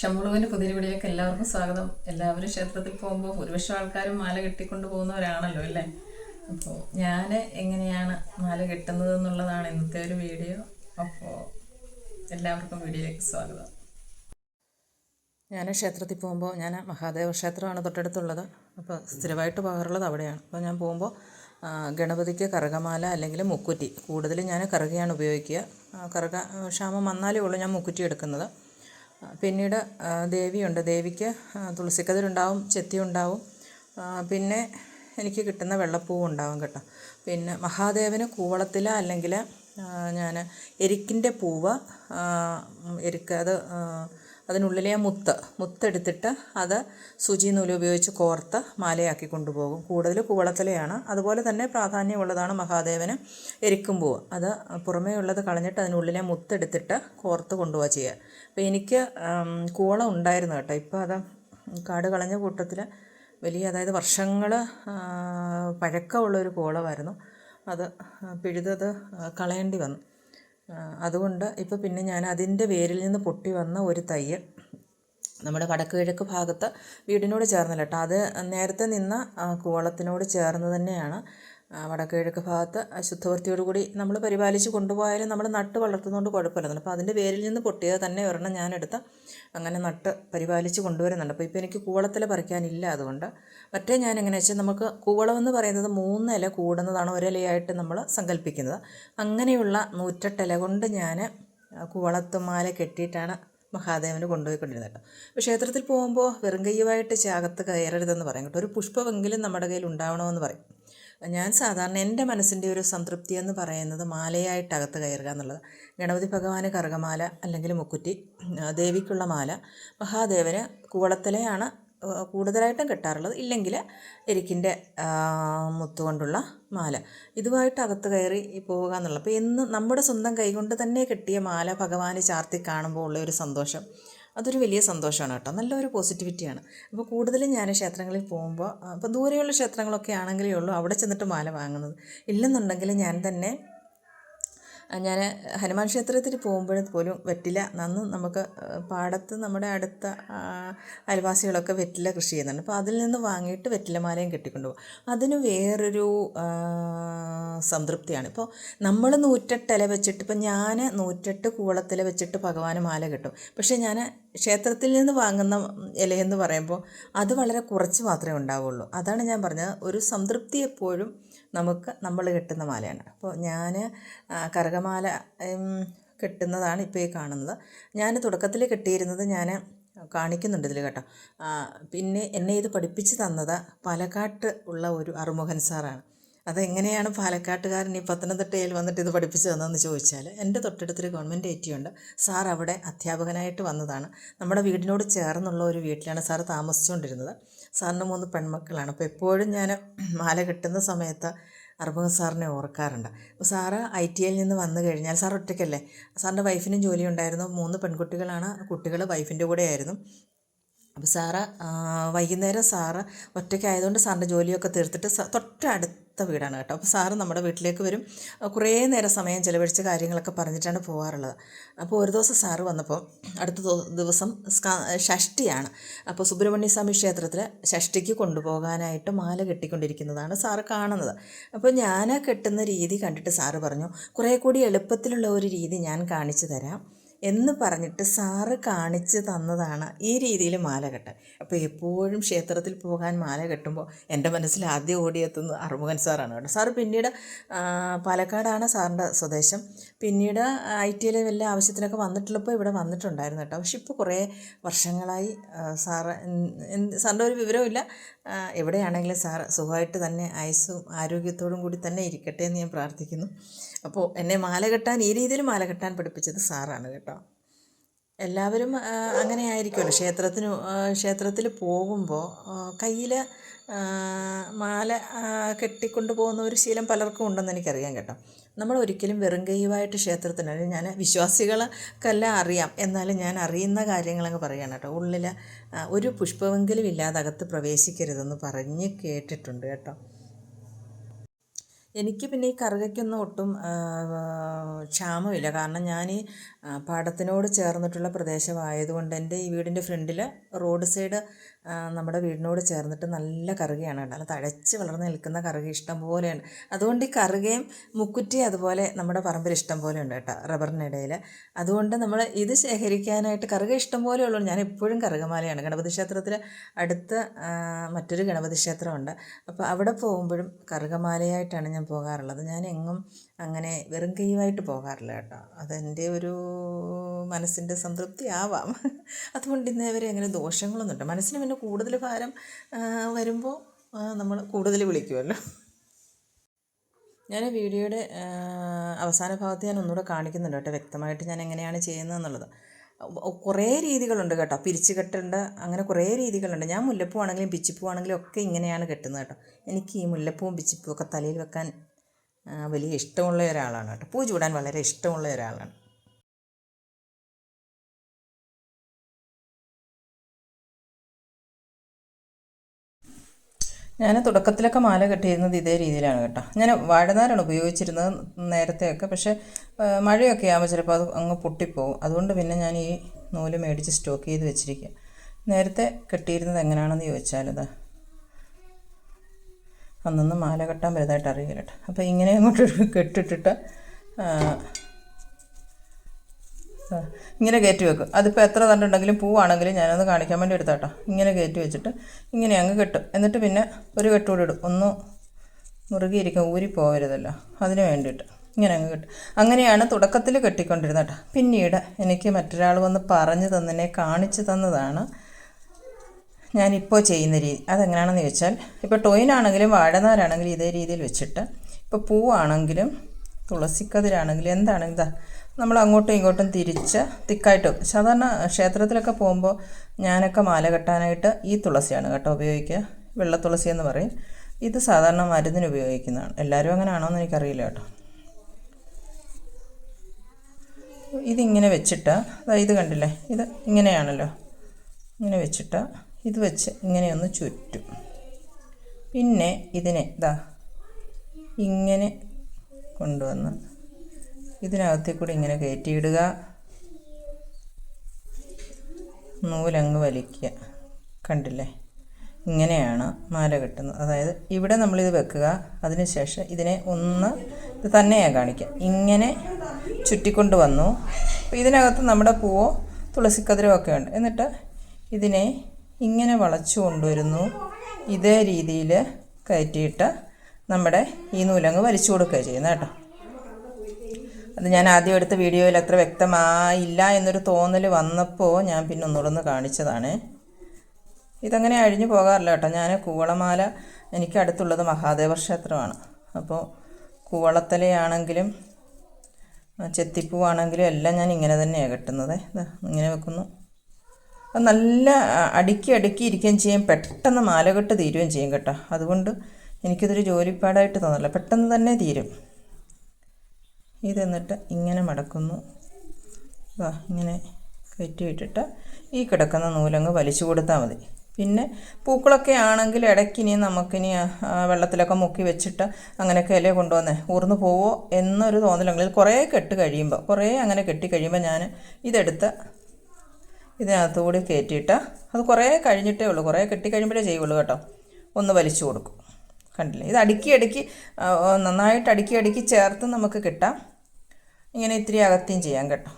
ഷമുളുവിന്റെ പുതിയ വീടിലേക്ക് എല്ലാവർക്കും സ്വാഗതം. എല്ലാവരും ക്ഷേത്രത്തിൽ പോകുമ്പോൾ ഭൂരിപക്ഷം ആൾക്കാരും മാല കെട്ടിക്കൊണ്ട് പോകുന്നവരാണല്ലോ അല്ലേ? അപ്പോൾ ഞാൻ എങ്ങനെയാണ് മാല കെട്ടുന്നത് എന്നുള്ളതാണ് ഇന്നത്തെ ഒരു വീഡിയോ. അപ്പോൾ എല്ലാവർക്കും വീഡിയോയിലേക്ക് സ്വാഗതം. ഞാൻ ക്ഷേത്രത്തിൽ പോകുമ്പോൾ ഞാൻ മഹാദേവ ക്ഷേത്രമാണ് തൊട്ടടുത്തുള്ളത്. അപ്പോൾ സ്ഥിരമായിട്ട് പോകാറുള്ളത് അവിടെയാണ്. അപ്പോൾ ഞാൻ പോകുമ്പോൾ ഗണപതിക്ക് കറുകമാല അല്ലെങ്കിൽ മുക്കുറ്റി. കൂടുതലും ഞാൻ കറുകയാണ് ഉപയോഗിക്കുക. കറുക ക്ഷാമം വന്നാലേ ഉള്ളൂ ഞാൻ മുക്കുറ്റി എടുക്കുന്നത്. പിന്നീട് ദേവിയുണ്ട്. ദേവിക്ക് തുളസിക്കതിരുണ്ടാവും ചെത്തി ഉണ്ടാവും പിന്നെ എനിക്ക് കിട്ടുന്ന വെള്ളപ്പൂവ് ഉണ്ടാവും കേട്ടോ. പിന്നെ മഹാദേവന് കൂവളത്തില അല്ലെങ്കിൽ ഞാൻ എരിക്കിന്റെ പൂവ് എരിക്ക് അത് അതിനുള്ളിലെ മുത്ത് മുത്തെടുത്തിട്ട് അത് സൂചി നൂൽ ഉപയോഗിച്ച് കോർത്ത് മാലയാക്കി കൊണ്ടുപോകും. കൂടുതൽ കൂവളത്തിലെയാണ് അതുപോലെ തന്നെ പ്രാധാന്യമുള്ളതാണ് മഹാദേവന് എരിക്കും പൂവ്. അത് പുറമേ ഉള്ളത് കളഞ്ഞിട്ട് അതിനുള്ളിലെ മുത്തെടുത്തിട്ട് കോർത്ത് കൊണ്ടുപോവുക ചെയ്യുക അപ്പോൾ എനിക്ക് കൂവളം ഉണ്ടായിരുന്നു കേട്ടോ. ഇപ്പോൾ അത് കാട് കളഞ്ഞ കൂട്ടത്തിൽ വലിയ അതായത് വർഷങ്ങൾ പഴക്കമുള്ളൊരു കോളമായിരുന്നു അത് പിഴുതത് കളയേണ്ടി വന്നു. അതുകൊണ്ട് ഇപ്പോൾ പിന്നെ ഞാൻ അതിന്റെ വേരിൽ നിന്ന് പൊട്ടി വന്ന ഒരു തയ്യ് നമ്മുടെ വടക്ക് കിഴക്ക് ഭാഗത്ത് വീടിനോട് ചേർന്നല്ല കേട്ടോ. അത് നേരത്തെ നിന്ന കൂവളത്തിനോട് ചേർന്ന് തന്നെയാണ് ആ, വടക്ക് കിഴക്ക് ഭാഗത്ത് ശുദ്ധവൃത്തിയോടുകൂടി നമ്മൾ പരിപാലിച്ച് കൊണ്ടുപോയാലും നമ്മൾ നട്ട് വളർത്തുന്നതുകൊണ്ട് കുഴപ്പമില്ല. അപ്പോൾ അതിന്റെ വേരിൽ നിന്ന് പൊട്ടിയത് തന്നെ ഒരെണ്ണം ഞാനെടുത്ത് അങ്ങനെ നട്ട് പരിപാലിച്ച് കൊണ്ടുവരുന്നുണ്ട്. അപ്പോൾ ഇപ്പോൾ എനിക്ക് കൂവളത്തിൽ പറിക്കാനില്ല അതുകൊണ്ട് മറ്റേ ഞാൻ എങ്ങനെ വെച്ചാൽ നമുക്ക് കൂവളം എന്ന് പറയുന്നത് മൂന്ന് ഇല കൂടുന്നതാണ് ഒരിലയായിട്ട് നമ്മൾ സങ്കല്പിക്കുന്നത്. അങ്ങനെയുള്ള നൂറ്റെട്ടില കൊണ്ട് ഞാൻ കൂവളത്തുമാല കെട്ടിയിട്ടാണ് മഹാദേവന് കൊണ്ടുപോയിക്കൊണ്ടിരുന്നത് കേട്ടോ. അപ്പോൾ ക്ഷേത്രത്തിൽ പോകുമ്പോൾ വെറും ചാകത്ത് കയറരുതെന്ന് പറയും കേട്ടോ. ഒരു പുഷ്പമെങ്കിലും നമ്മുടെ കയ്യിൽ ഉണ്ടാവണമെന്ന് പറയും. ഞാൻ സാധാരണ എന്റെ മനസ്സിന്റെ ഒരു സംതൃപ്തി എന്ന് പറയുന്നത് മാലയായിട്ട് അകത്ത് കയറുക എന്നുള്ളത്. ഗണപതി ഭഗവാന് കറുകമാല അല്ലെങ്കിൽ മുക്കുറ്റി ദേവിക്കുള്ള മാല മഹാദേവന് കൂവളത്തിലെയാണ് കൂടുതലായിട്ടും കിട്ടാറുള്ളത്. ഇല്ലെങ്കിൽ എരിക്കിന്റെ മുത്തുകൊണ്ടുള്ള മാല. ഇതുമായിട്ട് അകത്ത് കയറി പോവുക എന്നുള്ളത് അപ്പോൾ എന്ന് നമ്മുടെ സ്വന്തം കൈകൊണ്ട് തന്നെ കിട്ടിയ മാല ഭഗവാന് ചാർത്തി കാണുമ്പോൾ ഉള്ള ഒരു സന്തോഷം. അതൊരു വലിയ സന്തോഷമാണ് കേട്ടോ. നല്ലൊരു പോസിറ്റിവിറ്റിയാണ് അപ്പോൾ കൂടുതലും ഞാൻ ക്ഷേത്രങ്ങളിൽ പോകുമ്പോൾ അപ്പോൾ ദൂരെയുള്ള ക്ഷേത്രങ്ങളൊക്കെ ആണെങ്കിലേ ഉള്ളൂ അവിടെ ചെന്നിട്ട് മാല വാങ്ങുന്നത്. ഇല്ലെന്നുണ്ടെങ്കിൽ ഞാൻ തന്നെ ഞാൻ ഹനുമാൻ ക്ഷേത്രത്തിൽ പോകുമ്പോൾ പോലും വെറ്റില നന്ന് നമുക്ക് പാടത്ത് നമ്മുടെ അടുത്ത അയൽവാസികളൊക്കെ വെറ്റില കൃഷി ചെയ്യുന്നുണ്ട്. അപ്പോൾ അതിൽ നിന്ന് വാങ്ങിയിട്ട് വെറ്റിലമാലയും കെട്ടിക്കൊണ്ട് പോകും. അതിന് വേറൊരു സംതൃപ്തിയാണ്. ഇപ്പോൾ നമ്മൾ നൂറ്റെട്ടില വെച്ചിട്ട് ഇപ്പം ഞാൻ നൂറ്റെട്ട് കൂളത്തില വെച്ചിട്ട് ഭഗവാന് മാല കിട്ടും. പക്ഷേ ഞാൻ ക്ഷേത്രത്തിൽ നിന്ന് വാങ്ങുന്ന ഇലയെന്ന് പറയുമ്പോൾ അത് വളരെ കുറച്ച് മാത്രമേ ഉണ്ടാവുള്ളൂ. അതാണ് ഞാൻ പറഞ്ഞത്. ഒരു സംതൃപ്തി എപ്പോഴും നമുക്ക് നമ്മൾ കെട്ടുന്ന മാലയാണ്. അപ്പോൾ ഞാൻ കരകമാല കെട്ടുന്നതാണ് ഇപ്പോൾ ഈ കാണുന്നത്. ഞാൻ തുടക്കത്തിൽ കെട്ടിയിരുന്നത് ഞാൻ കാണിക്കുന്നുണ്ട് ഇതിൽ കേട്ടോ. പിന്നെ എന്നെ ഇത് പഠിപ്പിച്ച് തന്നത് പാലക്കാട്ട് ഉള്ള ഒരു അറുമുഖൻ സാറാണ്. അതെങ്ങനെയാണ് പാലക്കാട്ടുകാരൻ ഈ പത്തനംതിട്ടയിൽ വന്നിട്ട് ഇത് പഠിപ്പിച്ചു തന്നതെന്ന് ചോദിച്ചാൽ എന്റെ തൊട്ടടുത്തൊരു ഗവൺമെന്റ് ഐ ടി ഉണ്ട്. സാർ അവിടെ അധ്യാപകനായിട്ട് വന്നതാണ്. നമ്മുടെ വീടിനോട് ചേർന്നുള്ള ഒരു വീട്ടിലാണ് സാർ താമസിച്ചുകൊണ്ടിരുന്നത്. സാറിന് മൂന്ന് പെൺമക്കളാണ്. അപ്പോൾ എപ്പോഴും ഞാൻ മാല കെട്ടുന്ന സമയത്ത് അർബുദ സാറിനെ ഓർക്കാറുണ്ട്. അപ്പോൾ സാറ് ഐ ടി ഐയിൽ നിന്ന് വന്നു കഴിഞ്ഞാൽ സാർ ഒറ്റയ്ക്കല്ലേ? സാറിന്റെ വൈഫിനും ജോലി ഉണ്ടായിരുന്നു മൂന്ന് പെൺകുട്ടികളാണ്. കുട്ടികൾ വൈഫിന്റെ കൂടെ ആയിരുന്നു അപ്പോൾ സാറ് വൈകുന്നേരം സാറ് ഒറ്റയ്ക്കായതുകൊണ്ട് സാറിന്റെ ജോലിയൊക്കെ തീർത്തിട്ട് തൊട്ടടുത്ത വീടാണ് കേട്ടോ. അപ്പോൾ സാറ് നമ്മുടെ വീട്ടിലേക്ക് വരും. കുറേ നേരം സമയം ചിലവഴിച്ച് കാര്യങ്ങളൊക്കെ പറഞ്ഞിട്ടാണ് പോകാറുള്ളത് അപ്പോൾ ഒരു ദിവസം സാറ് വന്നപ്പോൾ അടുത്ത ദിവസം ഷഷ്ടിയാണ്. അപ്പോൾ സുബ്രഹ്മണ്യ സ്വാമി ക്ഷേത്രത്തിൽ ഷഷ്ടിക്ക് കൊണ്ടുപോകാനായിട്ട് മാല കെട്ടിക്കൊണ്ടിരിക്കുന്നതാണ് സാറ് കാണുന്നത്. അപ്പോൾ ഞാൻ കെട്ടുന്ന രീതി കണ്ടിട്ട് സാറ് പറഞ്ഞു കുറേ കൂടി എളുപ്പത്തിലുള്ള ഒരു രീതി ഞാൻ കാണിച്ചു തരാം. എന്ന് പറഞ്ഞിട്ട് സാറ് കാണിച്ച് തന്നതാണ് ഈ രീതിയിൽ മാല കെട്ടാൻ. അപ്പോൾ എപ്പോഴും ക്ഷേത്രത്തിൽ പോകാൻ മാല കെട്ടുമ്പോൾ എന്റെ മനസ്സിൽ ആദ്യം ഓടിയെത്തുന്നത് അറുമുഖൻ സാറാണ് കേട്ടോ. സാറ് പിന്നീട് പാലക്കാടാണ് സാറിന്റെ സ്വദേശം. പിന്നീട് ഐ ടിയിലെ വല്ല ആവശ്യത്തിനൊക്കെ വന്നിട്ടുള്ളപ്പോൾ ഇവിടെ വന്നിട്ടുണ്ടായിരുന്നു കേട്ടോ. പക്ഷെ ഇപ്പോൾ കുറേ വർഷങ്ങളായി സാറ് സാറിന്റെ ഒരു വിവരമില്ല എവിടെയാണെങ്കിലും സാർ സുഖമായിട്ട് തന്നെ ആയുസ്സും ആരോഗ്യത്തോടും കൂടി തന്നെ ഇരിക്കട്ടെ എന്ന് ഞാൻ പ്രാർത്ഥിക്കുന്നു. അപ്പോൾ എന്നെ മാല കെട്ടാൻ ഈ രീതിയിൽ മാല കെട്ടാൻ പഠിപ്പിച്ചത് സാറാണ് കേട്ടോ. എല്ലാവരും അങ്ങനെ ആയിരിക്കുമല്ലോ. ക്ഷേത്രത്തിന് ക്ഷേത്രത്തിൽ പോകുമ്പോൾ കയ്യിൽ മാല കെട്ടിക്കൊണ്ട് പോകുന്ന ഒരു ശീലം പലർക്കും ഉണ്ടെന്ന് എനിക്കറിയാം കേട്ടോ. നമ്മൾ ഒരിക്കലും വെറും കൈയുമായിട്ട് ക്ഷേത്രത്തിന് ഞാൻ വിശ്വാസികൾക്കെല്ലാം അറിയാം. എന്നാലും ഞാൻ അറിയുന്ന കാര്യങ്ങളങ്ങ് പറയുകയാണ് കേട്ടോ. ഉള്ളിൽ ഒരു പുഷ്പമെങ്കിലും ഇല്ലാതെ അകത്ത് പ്രവേശിക്കരുതെന്ന് പറഞ്ഞ് കേട്ടിട്ടുണ്ട് കേട്ടോ. എനിക്ക് പിന്നെ ഈ കറുകയ്ക്കൊന്നും ഒട്ടും ക്ഷാമമില്ല. കാരണം ഞാൻ ഈ പാടത്തിനോട് ചേർന്നിട്ടുള്ള പ്രദേശമായതുകൊണ്ട് എന്റെ ഈ വീടിന്റെ ഫ്രണ്ടിൽ റോഡ് സൈഡ് നമ്മുടെ വീടിനോട് ചേർന്നിട്ട് നല്ല കറുകയാണ് കേട്ടോ. നല്ല തഴച്ച് വളർന്ന് നിൽക്കുന്ന കറുക ഇഷ്ടം പോലെയുണ്ട്. അതുകൊണ്ട് ഈ കറുകയും മുക്കുറ്റി അതുപോലെ നമ്മുടെ പറമ്പിൽ ഇഷ്ടം പോലെ ഉണ്ട് കേട്ടോ റബ്ബറിനിടയിൽ അതുകൊണ്ട് നമ്മൾ ഇത് ശേഖരിക്കാനായിട്ട് കറുക ഇഷ്ടം പോലെ ഉള്ളൂ. ഞാൻ എപ്പോഴും കറുകമാലയാണ്. ഗണപതി ക്ഷേത്രത്തിൽ അടുത്ത് മറ്റൊരു ഗണപതി ക്ഷേത്രമുണ്ട്. അപ്പോൾ അവിടെ പോകുമ്പോഴും കറുകമാലയായിട്ടാണ് ഞാൻ പോകാറുള്ളത്. ഞാൻ എങ്ങും അങ്ങനെ വെറും കൈവായിട്ട് പോകാറില്ല കേട്ടോ. അതെന്റെ ഒരു മനസ്സിന്റെ സംതൃപ്തി ആവാം അതുകൊണ്ട് ഇന്നേവരെ അങ്ങനെ ദോഷങ്ങളൊന്നുമില്ല. മനസ്സിന് പിന്നെ കൂടുതൽ ഭാരം വരുമ്പോൾ നമ്മൾ കൂടുതൽ വിളിക്കുമല്ലോ ഞാൻ വീഡിയോയുടെ അവസാന ഭാഗത്ത് ഞാൻ ഒന്നുകൂടെ കാണിക്കുന്നുണ്ട് കേട്ടോ. വ്യക്തമായിട്ട് ഞാൻ എങ്ങനെയാണ് ചെയ്യുന്നതെന്നുള്ളത്. കുറേ രീതികളുണ്ട് കേട്ടോ. പിരിച്ച് കെട്ടുണ്ട് അങ്ങനെ കുറേ രീതികളുണ്ട്. ഞാൻ മുല്ലപ്പൂ ആണെങ്കിലും പിച്ചിപ്പൂ ആണെങ്കിലും ഒക്കെ ഇങ്ങനെയാണ് കെട്ടുന്നത് കേട്ടോ. എനിക്ക് ഈ മുല്ലപ്പൂവും പിച്ചിപ്പൂവും ഒക്കെ തലയിൽ വെക്കാൻ വലിയ ഇഷ്ടമുള്ള ഒരാളാണ് കേട്ടോ. പൂ ചൂടാൻ വളരെ ഇഷ്ടമുള്ള ഒരാളാണ്. ഞാൻ തുടക്കത്തിലൊക്കെ മാല കെട്ടിയിരുന്നത് ഇതേ രീതിയിലാണ് കേട്ടോ. ഞാൻ വാഴനാരാണ് ഉപയോഗിച്ചിരുന്നത് നേരത്തെയൊക്കെ. പക്ഷേ മഴയൊക്കെ ആകുമ്പോൾ ചിലപ്പോൾ അത് അങ്ങ് പൊട്ടിപ്പോവും. അതുകൊണ്ട് പിന്നെ ഞാൻ ഈ നൂൽ മേടിച്ച് സ്റ്റോക്ക് ചെയ്ത് വെച്ചിരിക്കുക നേരത്തെ കെട്ടിയിരുന്നത് എങ്ങനെയാണെന്ന് ചോദിച്ചാൽ ഇതാ അന്നൊന്നും മാല കെട്ടാൻ വലുതായിട്ട് അറിയില്ല കേട്ടോ. അപ്പോൾ ഇങ്ങനെ അങ്ങോട്ട് കെട്ടിട്ടിട്ട് ഇങ്ങനെ കയറ്റി വെക്കും. അതിപ്പോൾ എത്ര തണ്ടുണ്ടെങ്കിലും പൂവാണെങ്കിലും ഞാനത് കാണിക്കാൻ വേണ്ടി എടുത്താട്ടോ. ഇങ്ങനെ കയറ്റി വെച്ചിട്ട് ഇങ്ങനെ അങ്ങ് കെട്ടും. എന്നിട്ട് പിന്നെ ഒരു കെട്ടുകൂടി ഇടും. ഒന്ന് മുറുകിയിരിക്കും ഊരി പോകരുതല്ലോ അതിന് വേണ്ടിയിട്ട് ഇങ്ങനെ അങ്ങ് കെട്ടും. അങ്ങനെയാണ് തുടക്കത്തിൽ കെട്ടിക്കൊണ്ടിരുന്നത് കേട്ടോ. പിന്നീട് എനിക്ക് മറ്റൊരാൾ വന്ന് പറഞ്ഞു തന്നതിനെ കാണിച്ചു തന്നതാണ് ഞാനിപ്പോൾ ചെയ്യുന്ന രീതി. അതെങ്ങനെയാണെന്ന് ചോദിച്ചാൽ ഇപ്പോൾ ടോയിനാണെങ്കിലും വാഴനാരാണെങ്കിലും ഇതേ രീതിയിൽ വെച്ചിട്ട് ഇപ്പോൾ പൂവാണെങ്കിലും തുളസിക്കതിരാണെങ്കിലും എന്താണെങ്കിലും നമ്മൾ അങ്ങോട്ടും ഇങ്ങോട്ടും തിരിച്ച് തിക്കായിട്ട്. സാധാരണ ക്ഷേത്രത്തിലൊക്കെ പോകുമ്പോൾ ഞാനൊക്കെ മാല കെട്ടാനായിട്ട് ഈ തുളസിയാണ് കേട്ടോ ഉപയോഗിക്കുക. വെള്ള തുളസി എന്ന് പറയും. ഇത് സാധാരണ മരുന്നിന് ഉപയോഗിക്കുന്നതാണ്. എല്ലാവരും അങ്ങനെ എന്ന് എനിക്കറിയില്ല കേട്ടോ. ഇതിങ്ങനെ വെച്ചിട്ട് അതായത് ഇത് കണ്ടില്ലേ? ഇത് ഇങ്ങനെയാണല്ലോ. ഇങ്ങനെ വെച്ചിട്ട് ഇത് വെച്ച് ഇങ്ങനെയൊന്ന് ചുറ്റും. പിന്നെ ഇതിനെ ഇതാ ഇങ്ങനെ കൊണ്ടുവന്ന് ഇതിനകത്തിൽ കൂടി ഇങ്ങനെ കയറ്റിയിടുക. നൂലങ്ങ് വലിക്കുക. കണ്ടില്ലേ? ഇങ്ങനെയാണ് മാല കെട്ടുന്നത്. അതായത് ഇവിടെ നമ്മളിത് വെക്കുക. അതിനുശേഷം ഇതിനെ ഒന്ന് ഇത് തന്നെയാണ് കാണിക്കുക. കാണിക്കാം ഇങ്ങനെ ചുറ്റിക്കൊണ്ട് വന്നു. അപ്പോൾ ഇതിനകത്ത് നമ്മുടെ പൂവോ തുളസിക്കതിരോ ഒക്കെ ഉണ്ട്. എന്നിട്ട് ഇതിനെ ഇങ്ങനെ വളച്ചു കൊണ്ടുവരുന്നു. ഇതേ രീതിയിൽ കയറ്റിയിട്ട് നമ്മുടെ ഈ നൂലങ്ങ് വലിച്ചു കൊടുക്കുക ചെയ്യുന്നത് കേട്ടോ. അത് ഞാൻ ആദ്യം എടുത്ത വീഡിയോയിൽ അത്ര വ്യക്തമായില്ല എന്നൊരു തോന്നൽ വന്നപ്പോൾ ഞാൻ പിന്നെ ഒന്നുകൂടെ ഒന്ന് കാണിച്ചതാണ്. ഇതങ്ങനെ അഴിഞ്ഞു പോകാറില്ല കേട്ടോ. ഞാൻ കൂവളമാല എനിക്ക് അടുത്തുള്ളത് മഹാദേവ ക്ഷേത്രമാണ്. അപ്പോൾ കൂവളത്തലയാണെങ്കിലും ചെത്തിപ്പൂവാണെങ്കിലും എല്ലാം ഞാൻ ഇങ്ങനെ തന്നെയാണ് കെട്ടുന്നത്. ഇങ്ങനെ വെക്കുന്നു. അത് നല്ല അടുക്കി അടുക്കി ഇരിക്കുകയും ചെയ്യും. പെട്ടെന്ന് മാലകെട്ട് തീരുകയും ചെയ്യും കേട്ടോ. അതുകൊണ്ട് എനിക്കിതൊരു ജോലിപ്പാടായിട്ട് തോന്നില്ല. പെട്ടെന്ന് തന്നെ തീരും. ഇത് എന്നിട്ട് ഇങ്ങനെ മടക്കുന്നു. വാ ഇങ്ങനെ കയറ്റിയിട്ടിട്ട് ഈ കിടക്കുന്ന നൂലങ്ങ് വലിച്ചു കൊടുത്താൽ മതി. പിന്നെ പൂക്കളൊക്കെ ആണെങ്കിൽ ഇടയ്ക്കിനി നമുക്കിനി വെള്ളത്തിലൊക്കെ മുക്കി വെച്ചിട്ട് അങ്ങനെയൊക്കെ ഇല കൊണ്ടുവന്നേ? ഊർന്നു പോവോ എന്നൊരു തോന്നലെങ്കിൽ കുറേ കെട്ട് കഴിയുമ്പോൾ കുറേ അങ്ങനെ കെട്ടി കഴിയുമ്പോൾ ഞാൻ ഇതെടുത്ത് ഇതിനകത്തുകൂടി കയറ്റിയിട്ട് അത് കുറേ കഴിഞ്ഞിട്ടേ ഉള്ളൂ. കുറേ കെട്ടി കഴിയുമ്പോഴേ ചെയ്യുള്ളൂ കേട്ടോ. ഒന്ന് വലിച്ചു കൊടുക്കും. കണ്ടില്ലേ? ഇത് അടുക്കി അടുക്കി നന്നായിട്ട് അടുക്കി അടുക്കി ചേർത്ത് നമുക്ക് കിട്ടാം. ഇങ്ങനെ ഇത്തിരി അകത്തിയും ചെയ്യാം കേട്ടോ.